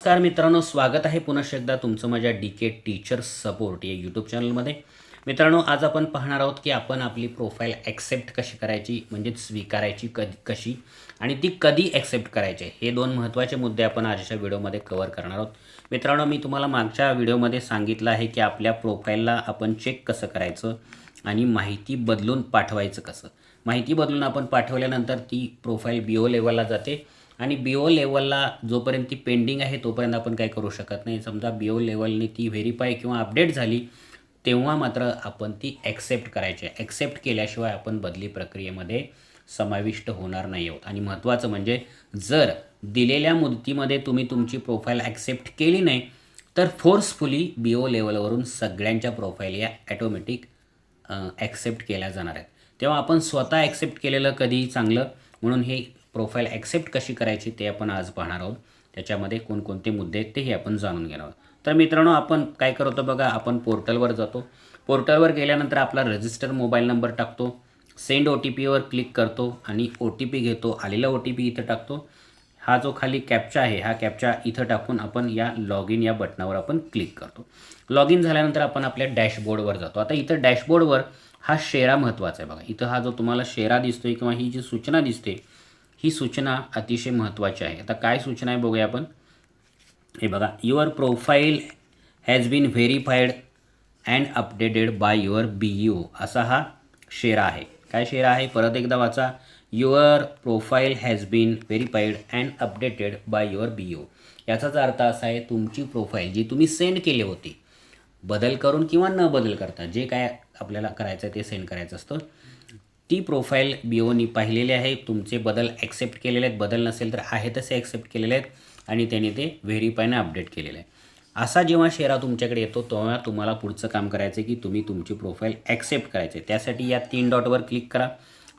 नमस्कार मित्रांनो स्वागत आहे पुन्हा एकदा तुमचं माझ्या डी के टीचर सपोर्ट या यूट्यूब चॅनलमध्ये मित्रांनो आज आपण पाहणार आहोत की आपण आपली प्रोफाईल ॲक्सेप्ट कशी करायची म्हणजे स्वीकारायची कधी कशी आणि ती कधी ॲक्सेप्ट करायची हे दोन महत्त्वाचे मुद्दे आपण आजच्या व्हिडिओमध्ये कवर करणार आहोत. मित्रांनो मी तुम्हाला मागच्या व्हिडिओमध्ये सांगितलं आहे की आपल्या प्रोफाईलला आपण चेक कसं करायचं आणि माहिती बदलून पाठवायचं कसं? माहिती बदलून आपण पाठवल्यानंतर ती प्रोफाईल बी ओ लेवलला जाते. आणि बी ओ लेवलला जोपर्यंत ती पेंडिंग आहे तोपर्यंत आपण काय करू शकत नाही. समजा बी ओ लेवलने ती व्हेरीफाय किंवा अपडेट झाली तेव्हा मात्र आपण ती ॲक्सेप्ट करायची आहे. ॲक्सेप्ट केल्याशिवाय आपण बदली प्रक्रियेमध्ये समाविष्ट होणार नाही आहोत. आणि महत्त्वाचं म्हणजे जर दिलेल्या मुदतीमध्ये तुम्ही तुमची प्रोफाईल ॲक्सेप्ट केली नाही तर फोर्सफुली बी ओ लेवलवरून सगळ्यांच्या प्रोफाईल या ॲटोमॅटिक ॲक्सेप्ट केल्या जाणार आहेत. तेव्हा आपण स्वतः ॲक्सेप्ट केलेलं कधी चांगलं म्हणून हे प्रोफाईल ॲक्सेप्ट कशी करायची ते आपण आज पाहणार आहोत. त्याच्यामध्ये कोणकोणते मुद्दे आहेत तेही आपण जाणून घेणार आहोत. तर मित्रांनो आपण काय करतो बघा आपण पोर्टलवर जातो. पोर्टलवर गेल्यानंतर आपला रजिस्टर मोबाईल नंबर टाकतो. सेंड ओ टी पीवर क्लिक करतो आणि ओ टी पी घेतो. आलेला ओ टी पी इथं टाकतो. हा जो खाली कॅप्चा आहे हा कॅप्चा इथं टाकून आपण या लॉग इन या बटनावर आपण क्लिक करतो. लॉग इन झाल्यानंतर आपण आपल्या डॅशबोर्डवर जातो. आता इथं डॅशबोर्डवर हा शेरा महत्त्वाचा आहे बघा. इथं हा जो तुम्हाला शेरा दिसतोय किंवा ही जी सूचना दिसते ही सूचना अतिशय महत्त्वाची आहे. आता काय सूचना आहे बघूया आपण. हे बघा your profile has been verified and updated by your B U असा हा शेरा आहे. काय शेरा आहे? परत एकदा वाचा. Your profile has been verified and updated by your B U याचाच अर्थ असा आहे तुमची प्रोफाईल जी तुम्ही सेंड केली होती बदल करून किंवा न बदल करता जे काय आपल्याला करायचं आहे ते सेंड करायचं असतं. ती प्रोफाईल बी ओनी पाहिलेली आहे. तुमचे बदल ॲक्सेप्ट केलेले आहेत. बदल नसेल तर आहे तसे ॲक्सेप्ट केलेले आहेत आणि त्याने ते व्हेरीफायने अपडेट केलेलं आहे. असा जेव्हा शेरा तुमच्याकडे येतो तेव्हा तुम्हाला पुढचं काम करायचं आहे की तुम्ही तुमची प्रोफाईल ॲक्सेप्ट करायचे त्यासाठी या तीन डॉटवर क्लिक करा.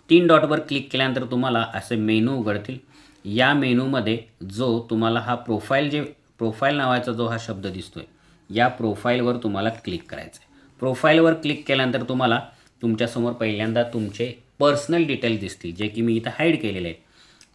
तीन डॉटवर क्लिक केल्यानंतर तुम्हाला असे मेनू उघडतील. या मेनूमध्ये जो तुम्हाला हा प्रोफाईल जे प्रोफाईल नावाचा जो हा शब्द दिसतो आहे या प्रोफाईलवर तुम्हाला क्लिक करायचं आहे प्रोफाईलवर क्लिक केल्यानंतर तुम्हाला तुमच्यासमोर पहिल्यांदा तुमचे पर्सनल डिटेल्स दिसतील जे की मी इथं हाईड केलेले आहेत.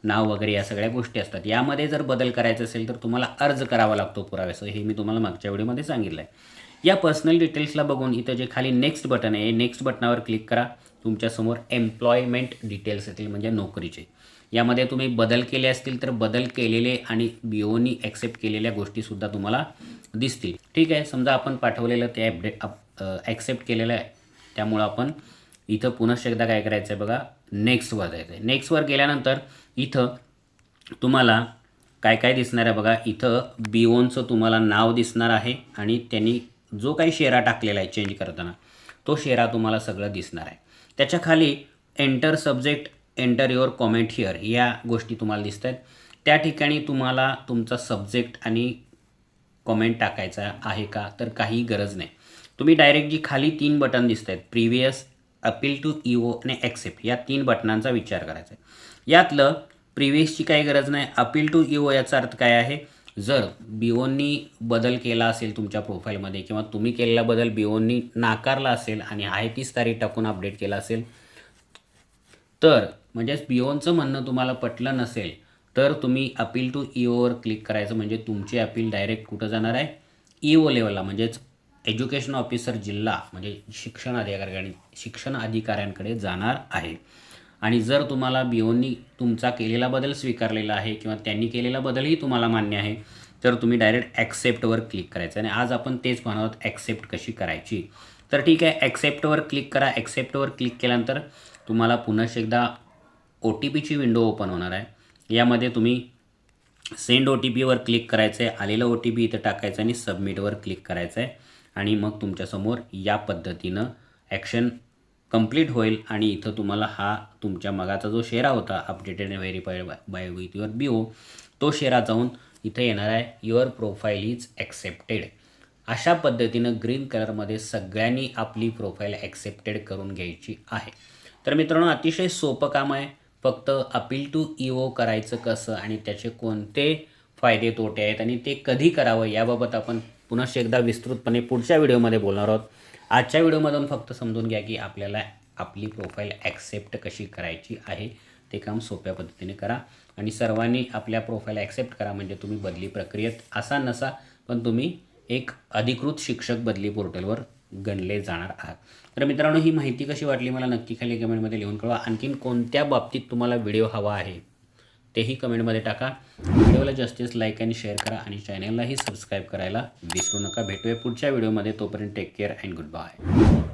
नाव वगैरे या सगळ्या गोष्टी असतात. यामध्ये जर बदल करायचा असेल तर तुम्हाला अर्ज करावा लागतो पुराव्याचं हे मी तुम्हाला मागच्या व्हिडिओमध्ये सांगितलं आहे या पर्सनल डिटेल्सला बघून इथं जे खाली नेक्स्ट बटन आहे नेक्स्ट बटनावर क्लिक करा. तुमच्यासमोर एम्प्लॉयमेंट डिटेल्स येतील म्हणजे नोकरीचे. यामध्ये तुम्ही बदल केले असतील तर बदल केलेले आणि बिओनी ॲक्सेप्ट केलेल्या गोष्टीसुद्धा तुम्हाला दिसतील. ठीक आहे? समजा आपण पाठवलेलं ते अपडेट ॲक्सेप्ट केलेलं आहे. त्यामुळं आपण इथं पुनश्च एकदा काय करायचं आहे बघा नेक्स्टवर जायचं आहे नेक्स्टवर गेल्यानंतर इथं तुम्हाला काय काय दिसणार आहे बघा इथं बिओनचं तुम्हाला नाव दिसणार आहे आणि त्यांनी जो काही शेरा टाकलेला आहे चेंज करताना तो शेरा तुम्हाला सगळं दिसणार आहे. त्याच्याखाली enter subject enter your comment here या गोष्टी तुम्हाला दिसत आहेत त्या ठिकाणी तुम्हाला तुमचा सब्जेक्ट आणि कॉमेंट टाकायचा आहे का तर काही गरज नाही. तुम्ही डायरेक्ट जी खाली तीन बटन दिसत आहेत प्रिव्हियस अपील टू इओ आणि ॲक्सेप्ट या तीन बटनांचा विचार करायचा आहे. यातलं प्रिव्हियसची काही गरज नाही अपील टू इओ याचा अर्थ काय आहे? जर बिओनी बदल केला असेल तुमच्या प्रोफाईलमध्ये किंवा तुम्ही केलेला बदल बिओनी नाकारला असेल आणि आहे तीच तारीख टाकून अपडेट केला असेल तर म्हणजेच बिओनचं म्हणणं तुम्हाला पटलं नसेल तर तुम्ही अपील टू इओवर क्लिक करायचं. म्हणजे तुमची अपील डायरेक्ट कुठं जाणार आहे? इओ लेवलला म्हणजेच एज्युकेशन ऑफिसर जिल्हा म्हणजे शिक्षण अधिकारी शिक्षण अधिकाऱ्यांकडे जाणार आहे. आणि जर तुम्हाला बीओनी तुमचा केलेला बदल स्वीकारलेला आहे किंवा त्यांनी केलेला बदलही तुम्हाला मान्य आहे तर तुम्ही डायरेक्ट ॲक्सेप्टवर क्लिक करायचं. आणि आज आपण तेच पाहणार आहोत ॲक्सेप्ट कशी करायची. तर ठीक आहे ॲक्सेप्टवर क्लिक करा. ॲक्सेप्टवर क्लिक केल्यानंतर तुम्हाला पुन्हा एकदा ओ टी पीची विंडो ओपन होणार आहे. यामध्ये तुम्ही सेंड ओ टी पीवर क्लिक करायचं आहे आलेलं ओ टी पी इथं टाकायचं आणि सबमिटवर क्लिक करायचं आहे आणि मग तुमच्यासमोर या पद्धतीनं ॲक्शन कंप्लीट होईल आणि इथं तुम्हाला हा तुमच्या मगाचा जो शेरा होता updated and verified by with your B O तो शेरा जाऊन इथं येणार आहे. युअर प्रोफाईल इज ॲक्सेप्टेड अशा पद्धतीनं ग्रीन कलरमध्ये सगळ्यांनी आपली प्रोफाईल ॲक्सेप्टेड करून घ्यायची आहे. तर मित्रांनो अतिशय सोपं काम आहे. फक्त अपील टू ओ करायचं कसं आणि त्याचे कोणते फायदे तोटे आहेत आणि ते कधी करावं याबाबत आपण पुन्हा एकदा विस्तृतपणे पुढच्या व्हिडिओमध्ये बोलणार आहोत. आजच्या व्हिडिओमधून फक्त समजून घ्या की आपल्याला आपली प्रोफाईल ॲक्सेप्ट कशी करायची आहे ते काम सोप्या पद्धतीने करा. आणि सर्वांनी आपल्या प्रोफाईल ॲक्सेप्ट करा म्हणजे तुम्ही बदली प्रक्रियेत असा नसा पण तुम्ही एक अधिकृत शिक्षक बदली पोर्टलवर गणले जाणार आहात. तर मित्रांनो ही माहिती कशी वाटली मला नक्की खाली कमेंटमध्ये लिहून कळवा. आणखीन कोणत्या बाबतीत तुम्हाला व्हिडिओ हवा आहे तेही कमेंटमध्ये टाका. व्हिडिओला जास्तीत लाईक आणि शेअर करा आणि चॅनललाही सबस्क्राईब करायला विसरू नका. भेटूया पुढच्या व्हिडिओमध्ये. तोपर्यंत take care and good bye